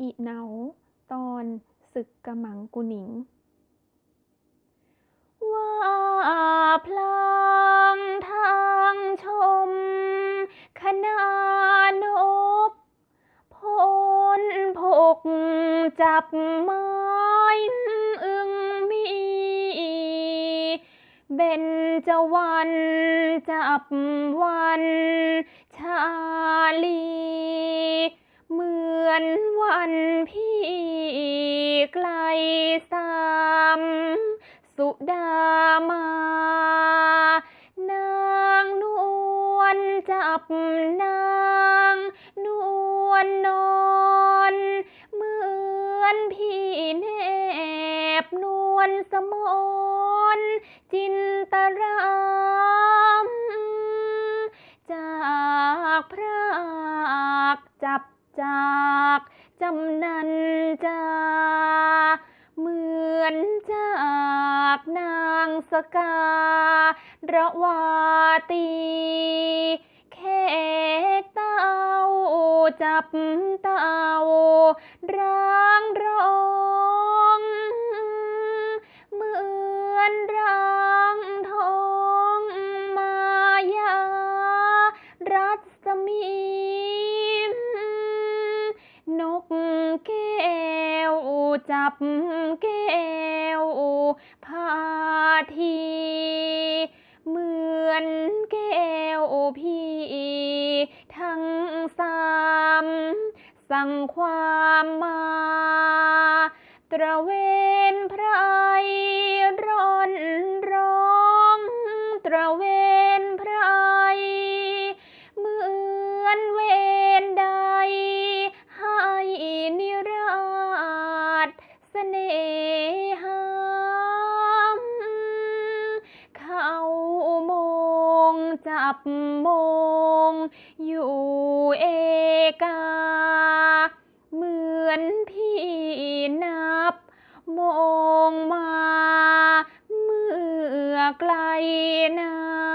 อิเหนา ตอนศึกกระหมังกุหนิง ว่าพลางทางชมคณานบพลพกจับไม้อึงมีเบนจะวันจับวัน วันพี่ไกลสามสุดามา นางนวลจับนางนวลนอนเหมือนพี่แนบนวลสมนจินตรามจากพรากจับจาก จำนันจาเหมือนจากนางสการะวาตีแขกเต้าจับเต้า จับแก้วพาที เหมือนแก้วพี่ ทั้งสามสั่งความมา ตระเวน น่หาเขามงจับมงอยู่เอกา เหมือนพี่นับ มองมา เมื่อไกลนา